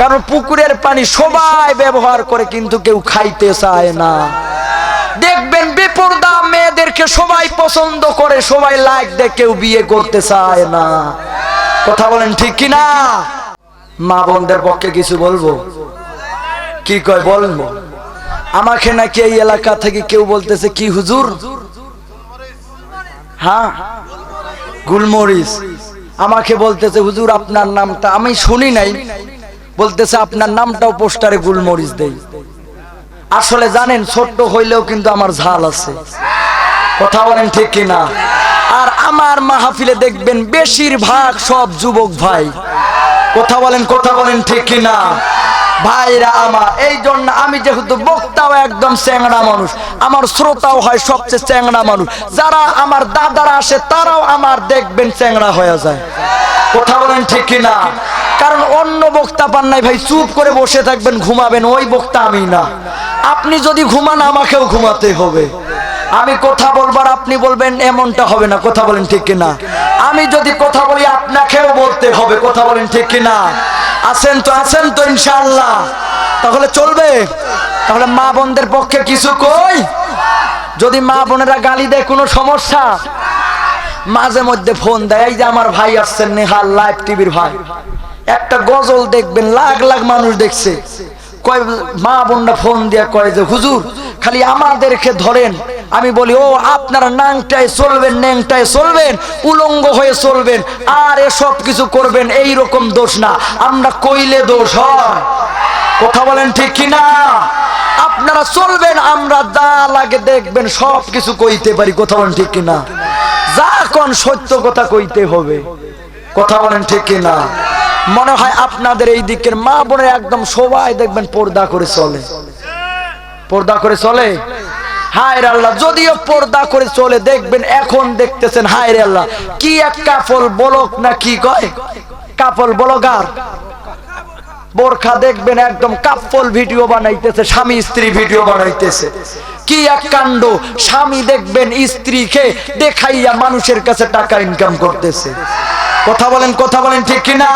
কারণ পুকুরের পানি সবাই ব্যবহার করে কিন্তু কেউ খাইতে চায় না। দেখবেন বেপরদা মেয়েদেরকে সবাই পছন্দ করে, সবাই লাইক দেয় কেউ বিয়ে করতে চায় না। কথা বলেন ঠিক কি না মা বোনদের পক্ষে কিছু বলব? কি কয় বলব আমাকে নাকি এই এলাকা থেকে কেউ বলতেছে, কি হুজুর? হ্যাঁ? গুলমরিচ। আমাকে বলতেছে, হুজুর, আপনার নামটা আমি শুনি নাই। বলতেছে, আপনার নামটাও পোস্টারে গুলমরিচ দেই। আসলে জানেন, ছোট্ট হইলেও কিন্তু আমার ঝাল আছে। কথা বলেন ঠিক কিনা? আর আমার মাহফিলে দেখবেন, বেশিরভাগ সব যুবক ভাই, কথা বলেন কথা বলেন ঠিক কিনা? ভাইরা আমার এই জন্য আমি যেহেতু বক্তাও একদম চ্যাংড়া মানুষ, আমার শ্রোতাও হয় সবচেয়ে চ্যাংড়া মানুষ। যারা আমার দাদারা আসে, তারাও আমার দেখবেন চ্যাংড়া হয়ে যায়। কথা বলেন ঠিক কিনা? কারণ অন্য বক্তা পান নাই, ভাই, চুপ করে বসে থাকবেন, ঘুমাবেন, ওই বক্তা আমি না। আপনি যদি ঘুমান, আমাকেও ঘুমাতে হবে। আমি কথা বলবার আপনি বলবেন, এমনটা হবে না। কথা বলেন ঠিক কিনা? আমি যদি কথা বলি, আপনাকেও বলতে হবে। কথা বলেন ঠিক কিনা? আছেন তো আছেন তো, ইনশাআল্লাহ। তাহলে চলবে। তাহলে মা বোনদের পক্ষে কিছু কই? যদি মা বোনেরা গালি দেয়, কোনো সমস্যা? মাঝে মধ্যে ফোন দেয়, এই যে আমার ভাই আসছেন, নেহাল, লাইভ টিভির ভাই। একটা গজল দেখবেন, লাখ লাখ মানুষ দেখছে। কয় মা বোনরা ফোন দিয়ে কয় যে, হুজুর, খালি আমাদেরকে ধরেন। আমি বলি, ও, আপনারা নাংটায় চলবেন, ন্যাংটায় চলবেন, উলঙ্গ হয়ে চলবেন, আর এসব কিছু করবেন এই রকম দোষ না। আমরা কইলে দোষ হয়। কথা বলেন ঠিক কিনা? আপনারা চলবেন, আমরা যা লাগে দেখবেন, সব কিছু কইতে পারি। কথা বলেন ঠিক কিনা? যা কোন সত্য কথা কইতে হবে। কথা বলেন ঠিক কিনা? মনে হয় আপনাদের এই দিকের মা বোনের একদম সবাই দেখবেন পর্দা করে চলে। পর্দা করে চলে? হায় রে আল্লাহ, যদিও পর্দা করে চলে দেখবেন, এখন দেখতেছেন, হায় রে আল্লাহ, কি এক কাপল বলক না কি কয়? কাপল বলগার। বোরখা দেখবেন, একদম কাপ্পল ভিডিও বানাইতেছে, স্বামী স্ত্রী ভিডিও বানাইতেছে। কি এক কাণ্ড, স্বামী দেখবেন স্ত্রীকে দেখাইয়া মানুষের কাছে টাকা ইনকাম করতেছে। কথা বলেন কথা বলেন, ঠিক কিনা?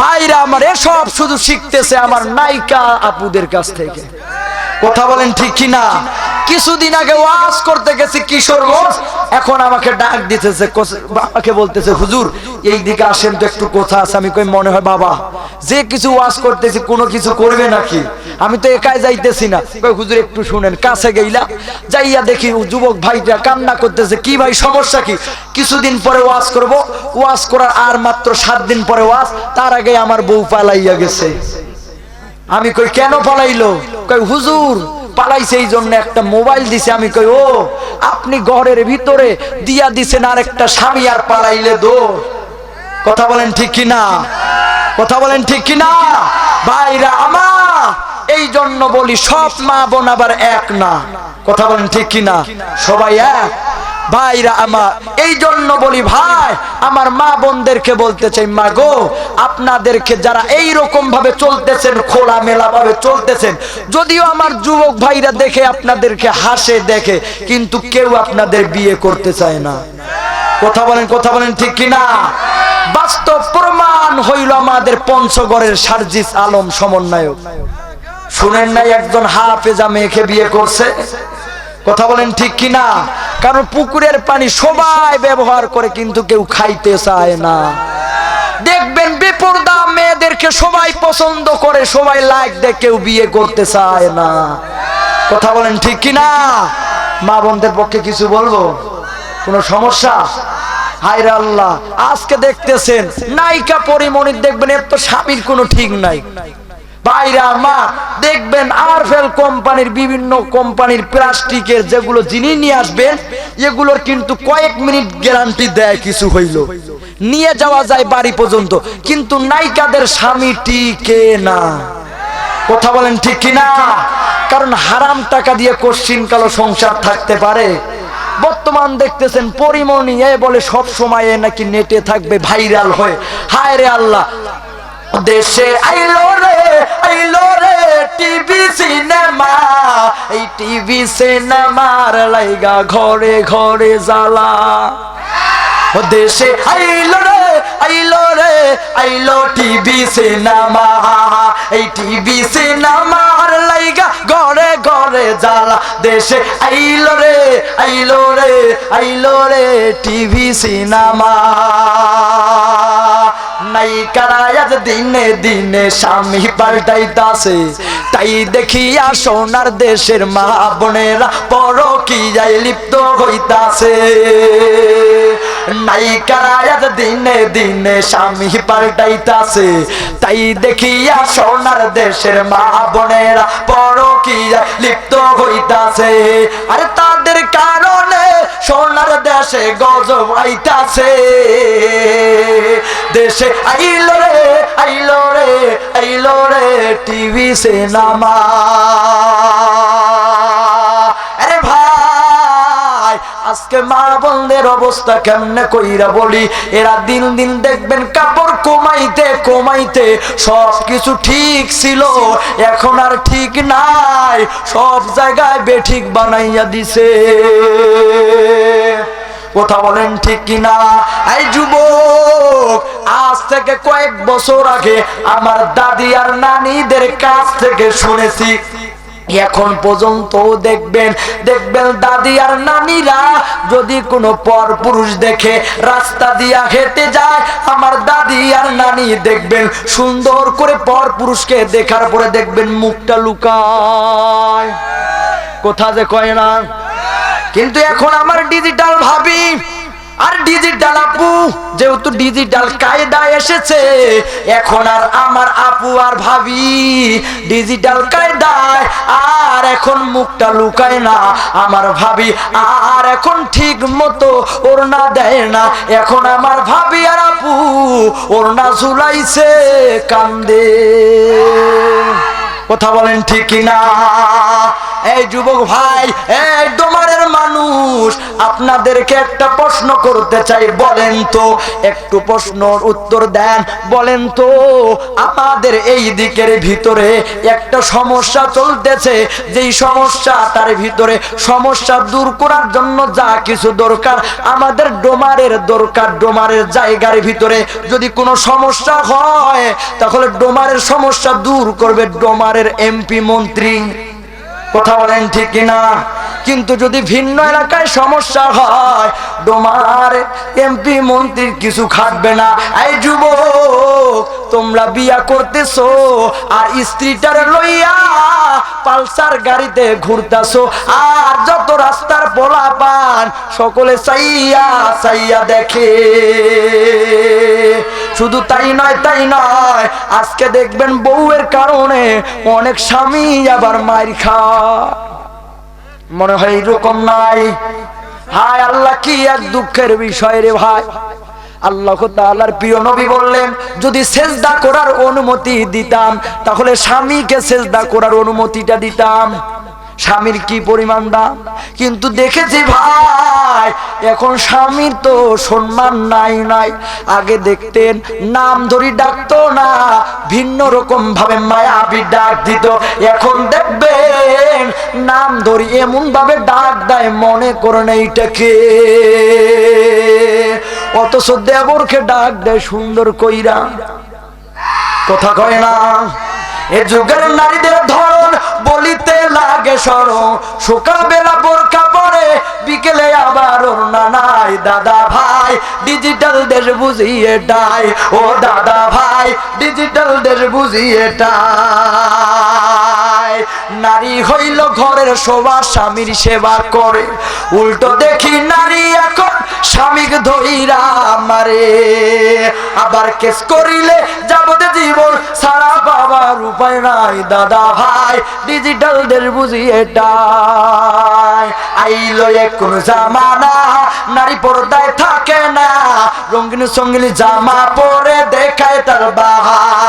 ভাইরা আমার, এসব শুধু শিখতেছে আমার নায়িকা আপুদের কাছ থেকে। কথা বলেন, ঠিক কিনা? কিছুদিন আগে ওয়াজ করতে গেছি কিশোরগঞ্জ এখন আমাকে ডাক দিতেছে আমাকে বলতেছে, হুজুর এই দিকে আসেন তো একটু কথা আছে। আমি কই, মনে হয় বাবা, যে কিছু ওয়াজ করতেছি, কোনো কিছু করবে নাকি? আমি তো একাই যাইতেছি না। কই, হুজুর, একটু শুনেন, কাছে গেইলা, যাইয়া দেখি যুবক ভাইটা কান্না করতেছে। কি ভাই, সমস্যা কি? কিছুদিন পরে ওয়াজ করব। ওয়াজ করার আর মাত্র সাত দিন পরে ওয়াজ, তার আগে আমার বউ পালাইয়া গেছে। আমি কই, কেন পালাইলো? কই, হুজুর পালাইছে এই জন্য একটা মোবাইল দিছে। আমি কই, ও, আপনি ঘরের ভিতরে দিয়া দিছেন আর একটা স্বামী আর পালাইলে দো। কথা বলেন ঠিক কিনা? কথা বলেন ঠিক কিনা? ভাইরা আমা এই জন্য বলি সব মা বোন আবার এক না। কথা বলেন ঠিক কিনা? সবাই এক। ভাইরা আমার এই জন্য বলি ভাই, আমার মা বোনদেরকে বলতে চাই, মা গো, আপনাদেরকে যারা এই রকম ভাবে চলতেছেন খোলা মেলা ভাবে চলতেছেন, যদিও আমার যুবক ভাইরা দেখে আপনাদেরকে হাসে দেখে, কিন্তু কেউ আপনাদের বিয়ে করতে চায় না। কথা বলেন কথা বলেন ঠিক কিনা? বাস্তব প্রমাণ হইল আমাদের পঞ্চগড়ের সার্জিস আলম সমন্বয়ক। শুনেন নাই একজন হাফেজা মেয়েকে বিয়ে করছে? কথা বলেন ঠিক কিনা? কারণ পুকুরের পানি সবাই ব্যবহার করে কিন্তু কেউ খাইতে চায় না। দেখবেন বেপরদা মেয়েদেরকে সবাই পছন্দ করে, সবাই লাইক দেয়, কেউ বিয়ে করতে চায় না। কথা বলেন ঠিক কিনা? মা বোনদের পক্ষে কিছু বলব? কোনো সমস্যা? হায়রে আল্লাহ, আজকে দেখতেছেন, নায়িকা পরিমণির দেখবেন, এর তো স্বামীর কোনো ঠিক নাই। বাইরা মা, দেখবেন আরফেল কোম্পানির বিভিন্ন কোম্পানির প্লাস্টিকের যেগুলো জিনিস নিয়ে আসবেন, এগুলোর কিন্তু কয়েক মিনিট গ্যারান্টি দেয় কিছু হইল। নিয়ে যাওয়া যায় বাড়ি পর্যন্ত, কিন্তু নায়িকাদের স্বামী টিকে না। কথা বলেন ঠিক কিনা? কারণ হারাম টাকা দিয়ে কোশ্চিন কালো সংসার থাকতে পারে। বর্তমান দেখতেছেন পরিমণি, এ বলে সব সময় নাকি নেটে থাকবে ভাইরাল হয়ে। হায় রে আল্লাহ, দেশে আইলো রে আইলো রে টিভি সিনেমা। এই টিভি সিনেমার লাইগা ঘরে ঘরে জ্বালা। দেশে আইলো রে আইলো রে, আইলো টিভি সিনেমা। এই টিভি সিনেমার লাইগা ঘরে ঘরে জ্বালা। দেশে আইলো রে আইলো রে আইলো রে টিভি সিনেমা। নাই কারায়াজ দিনে দিনে স্বামী পাল্টাইতাছে। তাই দেখিয়া সোনার দেশের মা বোনেরা পর কি যাই লিপ্ত হইতাছে। নাই দিনে দিনে স্বামী পাল্টাইতাছে। তাই দেখিয়া সোনার দেশের মা বোনেরা বড় কি যাই লিপ্ত হইতাছে। আরে তাদের কারণে সোনার দেশে গজব আইতাছে। দেশে আইল রে আইল রে আইল রে টিভি সিনেমা। আজকে মা বোনদের অবস্থা কেমনে কইরা বলি? এরা দিন দিন দেখবেন কাপড় কমাইতে কমাইতে সব কিছু ঠিক ছিল, এখন আর ঠিক নাই, সব জায়গায় বেঠিক বানাইয়া দিছে। কথা বলেন ঠিক কিনা? এই যুবক, আজ থেকে কয়েক বছর আগে আমার দাদি আর নানিদের কাছ থেকে শুনেছি। এখন পর্যন্ত দেখবেন দেখবেন দাদি আর নানিরা যদি কোনো পর পুরুষ দেখে রাস্তা দিয়া হেঁটে যায়, আমার দাদি আর নানি দেখবেন সুন্দর করে পর পুরুষকে দেখার পরে দেখবেন মুখটা লুকায়। কোথা যে কয় না? কিন্তু এখন আমার ডিজিটাল ভাবি আর ডিজিটাল আপু, যেহেতু ডিজিটাল কায়দা এসেছে, এখন আর আমার আপু আর ভাবি ডিজিটাল কায়দায়, আর এখন মুখটা লুকায় না। আমার ভাবি আর এখন ঠিক মতো ওর না দেয় না। এখন আমার ভাবি আর আপু ওর না ঝুলাইছে, কান্দে। কথা বলেন ঠিক কিনা? এই যুবক ভাই, এই ডোমারের মানুষ, আপনাদেরকে একটা প্রশ্ন করতে চাই, বলেন তো। একটু প্রশ্নর উত্তর দেন, বলেন তো। আমাদের এই দিকের ভিতরে একটা সমস্যা চলতেছে, যেই সমস্যা তার ভিতরে সমস্যা দূর করার জন্য যা কিছু দরকার, আমাদের ডোমারের দরকার, ডোমারের জায়গার ভিতরে যদি কোনো সমস্যা হয়, তাহলে ডোমারের সমস্যা দূর করবে ডোমারের এমপি মন্ত্রী। কথা বলেন ঠিক কিনা? কিন্তু যদি ভিন্ন এলাকায় সমস্যা হয় ডোমার এমপি মন্ত্রীর কিছু খাটবে না। এই যুবক! তোমরা বিয়া করতেছো আর স্ত্রীটার লইয়া পালসার গাড়িতে ঘুরতাছো আর যত রাস্তার পোলা পান সকলে চাইয়া চাইয়া দেখে। শুধু তাই নয় তাই নয়, আজকে দেখবেন বউয়ের কারণে অনেক স্বামী আবার মার খায়। মনে হয় এরকম নাই। হায় আল্লাহ, কি এক দুঃখের বিষয় রে ভাই। আল্লাহ তাআলার প্রিয় নবী বললেন, যদি সেজদা করার অনুমতি দিতাম, তাহলে স্বামীকে সেজদা করার অনুমতিটা দিতাম। স্বামীর কি পরিমাণ দাম? কিন্তু দেখেছি ভাই, এখন স্বামীর তো সম্মান নাই নাই। আগে দেখতেন, নাম ধরি ডাকতো না, ভিন্ন রকম ভাবে মায়াবী ডাক দিত। এখন দেখবেন, নাম ধরি এমন ভাবে ডাক দেয়, মনে করেন এইটাকে অথচ দেবরকে ডাক দেয় সুন্দর কইরা। কথা কয় না, এ যুগের নারীদের ধরন বলিতে লাগে সরম সকালবেলা বোরকা পরে, বিকেলে আবার ওড়না নাই দাদা ভাই ডিজিটাল দেশ বুঝিয়ে ডাই ও দাদা ভাই ডিজিটাল দেশ বুঝিয়ে ডাই নারী হইল ঘরের শোভা, স্বামীর সেবা করে। উল্টো দেখি নারী এখন স্বামীকে ধইরা মারে। আবার কেস করিলে যাবতে জীবন সারা বাবার উপায় নাই, দাদা ভাই। ডিজিটাল দের বুঝিয়ে ডাই আইলো এখন জামানা, নারী পর্দায় থাকে না। রঙিন সঙ্গিন জামা পরে দেখায় তার বাহানা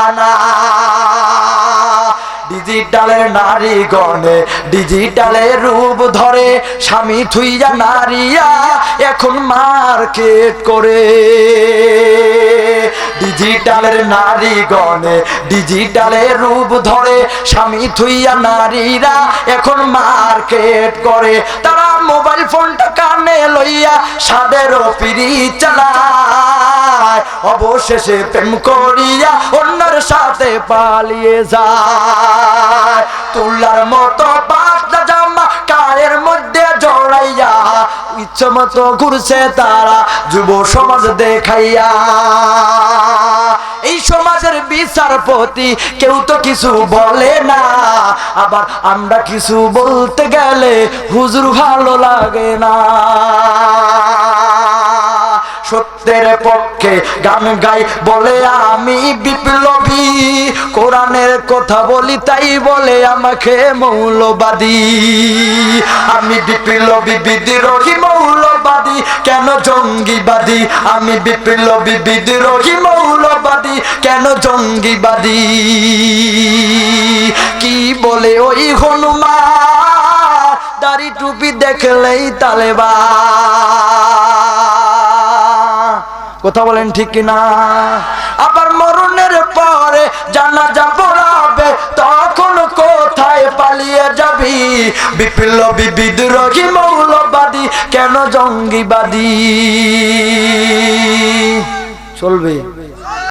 ডিজিটালের নারী গণে ডিজিটালের রূপ ধরে স্বামী থুইয়া নারিয়া এখন মার্কেট করে। ডিজিটালের নারী গণে ডিজিটালের রূপ ধরে স্বামী থুইয়া নারীরা এখন মার্কেট করে। তারা মোবাইল ফোনটা কানে লইয়া সাদের পিড়ি চালায় অবশেষে প্রেম করিয়া অন্যের সাথে পালিয়ে যায়। তুলার মতো পাতলা জামা কায়ের মধ্যে জড়াইয়া ইচ্ছে মতো ঘুরছে তারা যুব সমাজ দেখাইয়া। এই সমাজের বিচারপতি কেউ তো কিছু বলে না, আবার আমরা কিছু বলতে গেলে হুজুর ভালো লাগে না। সত্যের পক্ষে গান গাই বলে আমি বিপ্লবী। কোরআনের কথা বলি, তাই বলে আমাকে মৌলবাদী। আমি বিপ্লবী, বিদ্রোহী, মৌলবাদী, কেন জঙ্গিবাদী? আমি বিপ্লবী, বিদ্রোহী, মৌলবাদী, কেন জঙ্গিবাদী? কি বলে ওই হনুমান? দাড়ি টুপি দেখলেই তালেবা কথা বলেন ঠিক কিনা? আবার মরণের পরে জানা পড়াবে, তখন কোথায় পালিয়ে যাবি? বিপ্লবী বিদ্রোহী মৌলবাদী, কেন জঙ্গিবাদী? চলবে।